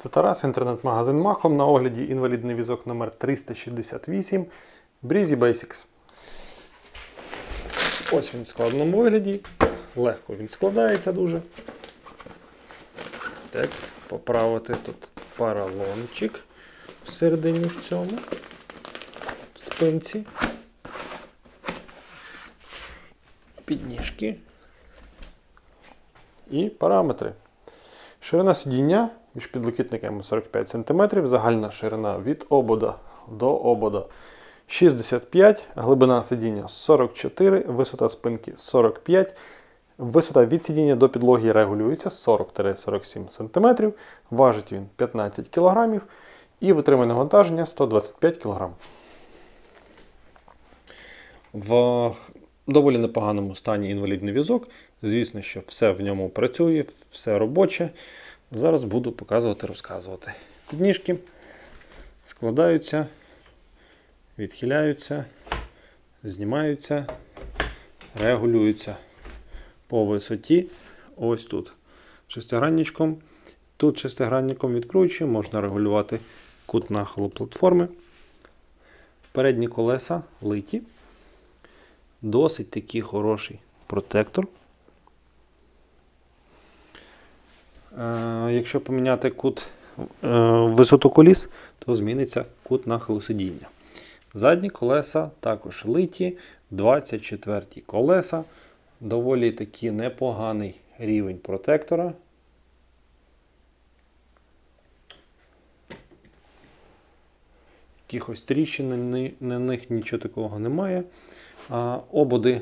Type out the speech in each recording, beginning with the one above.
Це Тарас, інтернет-магазин Махом. На огляді інвалідний візок номер 368 Breezy Basics. Ось він в складному вигляді. Легко він складається дуже. Текс, поправити тут паралончик всередині в цьому. В спинці. Підніжки. І параметри. Ширина сидіння між підлокітниками 45 см, загальна ширина від обода до обода 65 глибина сидіння 44, висота спинки 45, висота від сидіння до підлоги регулюється 40-47 см, важить він 15 кг і витримує навантаження 125 кг. В доволі непоганому стані інвалідний візок. Звісно, що все в ньому працює, все робоче. Зараз буду показувати, розказувати. Підніжки складаються, відхиляються, знімаються, регулюються по висоті. Ось тут шестигранничком. Тут шестигранником відкручуємо, можна регулювати кут нахилу платформи. Передні колеса литі. Досить такий хороший протектор. Е, Якщо поміняти кут е, висоту коліс, то зміниться кут нахилу сидіння. Задні колеса також литі, 24 колеса. Доволі таки непоганий рівень протектора. Якихось тріщин на них нічого такого немає. А ободи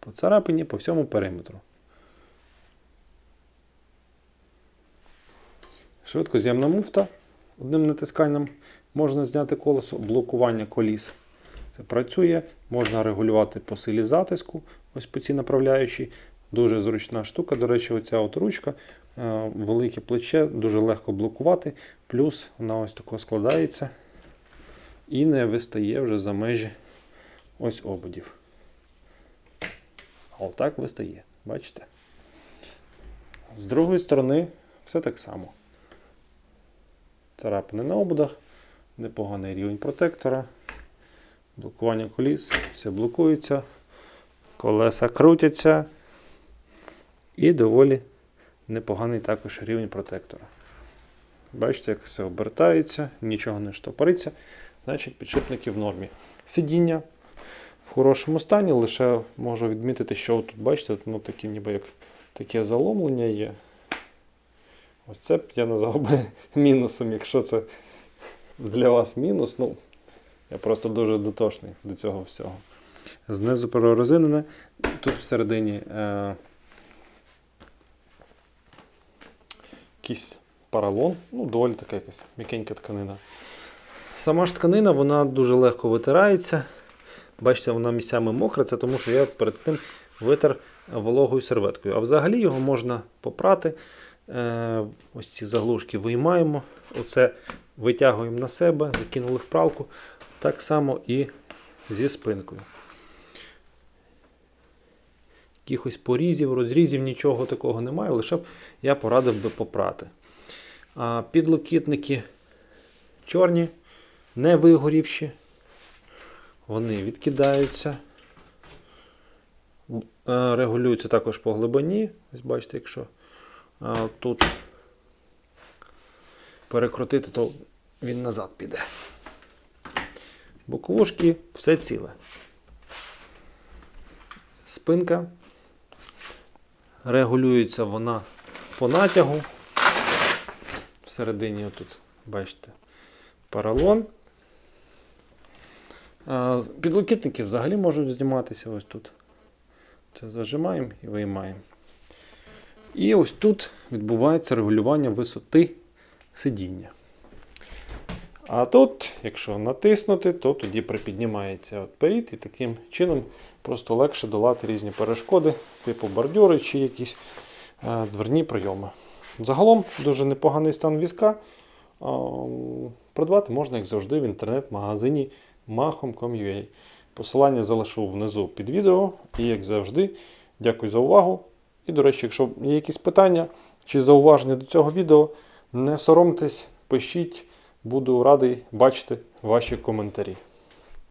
поцарапані по всьому периметру. Швидкоз'ємна муфта. Одним натисканням можна зняти колесо, блокування коліс. Це працює, можна регулювати по силі затиску, ось по цій направляючій. Дуже зручна штука. До речі, оця от ручка, е, велике плече, дуже легко блокувати. Плюс вона ось тако складається і не вистає вже за межі ось ободів. А отак вистає. Бачите? З другої сторони все так само. Царапини на ободах, непоганий рівень протектора, блокування коліс, все блокується, колеса крутяться і доволі непоганий також рівень протектора. Бачите, як все обертається, нічого не штопориться, значить підшипники в нормі. Сидіння в хорошому стані, лише можу відмітити, що тут, бачите, ну, такі, ніби як таке заломлення є. Ось це б я назвав би мінусом, якщо це для вас мінус. Ну, я просто дуже дотошний до цього всього. Знизу прорезинене. Тут всередині е, якийсь паралон, ну, доволі така якась м'якенька тканина. Сама ж тканина вона дуже легко витирається. Бачите, вона місцями мокра, це тому що я перед тим витер вологою серветкою. А взагалі його можна попрати. Е, ось ці заглушки виймаємо, оце витягуємо на себе, закинули в пралку. Так само і зі спинкою. Якихось порізів, розрізів, нічого такого немає, лише б я порадив би попрати. А підлокітники чорні, не вигорівші. Вони відкидаються. Е, Регулюються також по глибині. Ось бачите, якщо тут перекрутити, то він назад піде. Боковушки все ціле. Спинка. Регулюється вона по натягу. Всередині отут, бачите, поролон. А, Підлокітники взагалі можуть зніматися ось тут. Це зажимаємо і виймаємо. І ось тут відбувається регулювання висоти сидіння. А тут, якщо натиснути, то тоді припіднімається от перід і таким чином просто легше долати різні перешкоди, типу бордюри чи якісь е, дверні прийоми. Загалом дуже непоганий стан візка. М, Придбати можна, як завжди, в інтернет-магазині mahom.com.ua. Посилання залишу внизу під відео. І, як завжди, дякую за увагу. І, до речі, якщо є якісь питання чи зауваження до цього відео, не соромтесь, пишіть, буду радий бачити ваші коментарі.